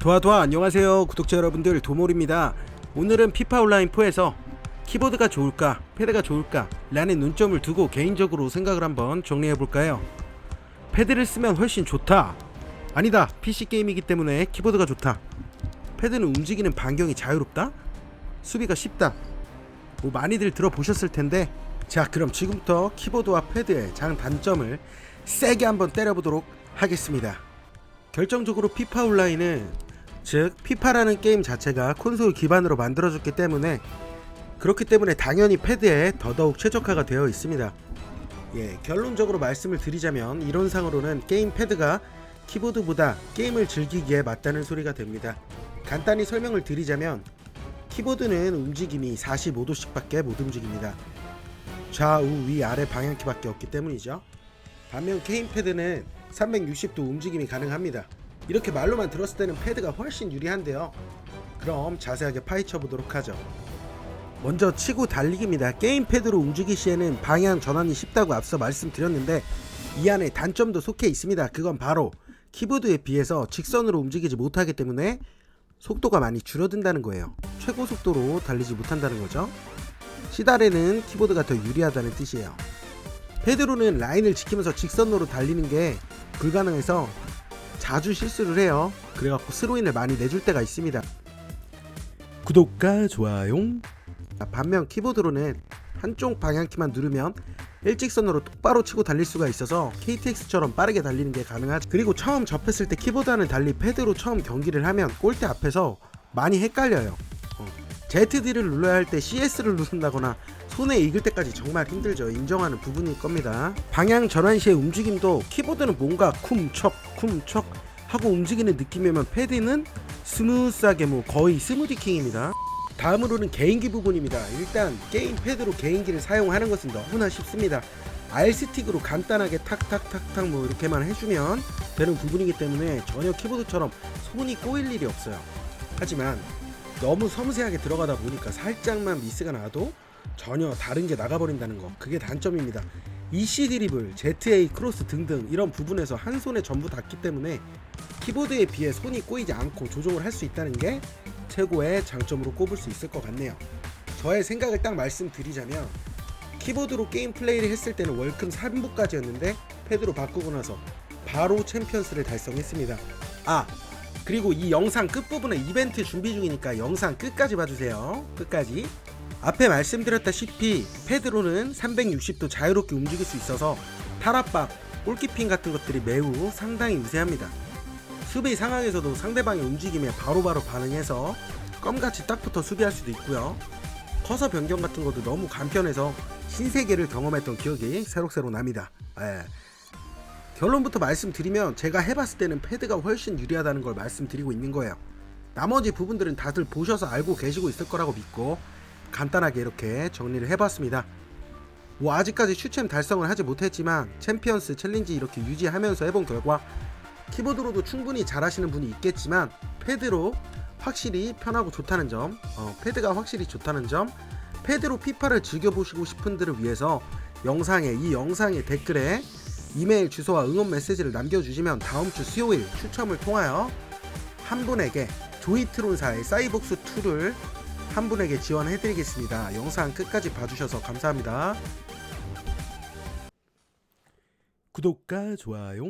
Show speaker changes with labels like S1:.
S1: 도와도와 안녕하세요. 구독자 여러분들 도몰입니다. 오늘은 피파 온라인 4에서 키보드가 좋을까 패드가 좋을까 라는 눈점을 두고 개인적으로 생각을 한번 정리해 볼까요? 패드를 쓰면 훨씬 좋다. 아니다 PC 게임이기 때문에 키보드가 좋다. 패드는 움직이는 반경이 자유롭다? 수비가 쉽다. 뭐 많이들 들어보셨을 텐데 자 그럼 지금부터 키보드와 패드의 장단점을 세게 한번 때려보도록 하겠습니다. 결정적으로 피파 온라인은 즉 피파라는 게임 자체가 콘솔 기반으로 만들어졌기 때문에 그렇기 때문에 당연히 패드에 더더욱 최적화가 되어 있습니다. 예, 결론적으로 말씀을 드리자면 이론상으로는 게임 패드가 키보드보다 게임을 즐기기에 맞다는 소리가 됩니다. 간단히 설명을 드리자면 키보드는 움직임이 45도씩밖에 못 움직입니다. 좌우 위 아래 방향키밖에 없기 때문이죠. 반면 게임 패드는 360도 움직임이 가능합니다. 이렇게 말로만 들었을 때는 패드가 훨씬 유리한데요. 그럼 자세하게 파헤쳐 보도록 하죠. 먼저 치고 달리기입니다. 게임 패드로 움직일 시에는 방향 전환이 쉽다고 앞서 말씀드렸는데 이 안에 단점도 속해 있습니다. 그건 바로 키보드에 비해서 직선으로 움직이지 못하기 때문에 속도가 많이 줄어든다는 거예요. 최고 속도로 달리지 못한다는 거죠. 시달에는 키보드가 더 유리하다는 뜻이에요. 패드로는 라인을 지키면서 직선으로 달리는 게 불가능해서 자주 실수를 해요. 그래갖고 스로인을 많이 내줄 때가 있습니다. 구독과 좋아요. 반면 키보드로는 한쪽 방향키만 누르면 일직선으로 똑바로 치고 달릴 수가 있어서 KTX처럼 빠르게 달리는 게 가능하죠. 그리고 처음 접했을 때 키보드와는 달리 패드로 처음 경기를 하면 골대 앞에서 많이 헷갈려요. 어. ZD를 눌러야 할 때 CS를 누른다거나 손에 익을 때까지 정말 힘들죠. 인정하는 부분일 겁니다. 방향 전환 시의 움직임도 키보드는 뭔가 쿰척 쿰척 하고 움직이는 느낌이면 패드는 스무스하게 뭐 거의 스무디킹입니다. 다음으로는 개인기 부분입니다. 일단 게임 패드로 개인기를 사용하는 것은 너무나 쉽습니다. R스틱으로 간단하게 탁탁탁탁 뭐 이렇게만 해주면 되는 부분이기 때문에 전혀 키보드처럼 손이 꼬일 일이 없어요. 하지만 너무 섬세하게 들어가다 보니까 살짝만 미스가 나도 전혀 다른 게 나가버린다는 거 그게 단점입니다. EC 드리블, ZA 크로스 등등 이런 부분에서 한 손에 전부 닿기 때문에 키보드에 비해 손이 꼬이지 않고 조종을 할 수 있다는 게 최고의 장점으로 꼽을 수 있을 것 같네요. 저의 생각을 딱 말씀드리자면 키보드로 게임 플레이를 했을 때는 월큼 3부까지였는데 패드로 바꾸고 나서 바로 챔피언스를 달성했습니다. 아 그리고 이 영상 끝부분에 이벤트 준비 중이니까 영상 끝까지 봐주세요. 끝까지. 앞에 말씀드렸다시피 패드로는 360도 자유롭게 움직일 수 있어서 탈압박, 골키핑 같은 것들이 매우 상당히 우세합니다. 수비 상황에서도 상대방의 움직임에 바로바로 반응해서 껌같이 딱 붙어 수비할 수도 있고요. 커서 변경 같은 것도 너무 간편해서 신세계를 경험했던 기억이 새록새록 납니다. 예. 결론부터 말씀드리면 제가 해봤을 때는 패드가 훨씬 유리하다는 걸 말씀드리고 있는 거예요. 나머지 부분들은 다들 보셔서 알고 계시고 있을 거라고 믿고 간단하게 이렇게 정리를 해봤습니다. 뭐 아직까지 슈챔 달성을 하지 못했지만 챔피언스 챌린지 이렇게 유지하면서 해본 결과 키보드로도 충분히 잘하시는 분이 있겠지만 패드로 확실히 편하고 좋다는 점, 어, 패드가 확실히 좋다는 점, 패드로 피파를 즐겨보시고 싶은 분들을 위해서 영상에 이 영상의 댓글에 이메일 주소와 응원 메시지를 남겨주시면 다음 주 수요일 추첨을 통하여 한 분에게 조이트론사의 사이복스 2를 한 분에게 지원해드리겠습니다. 영상 끝까지 봐주셔서 감사합니다. 구독과 좋아요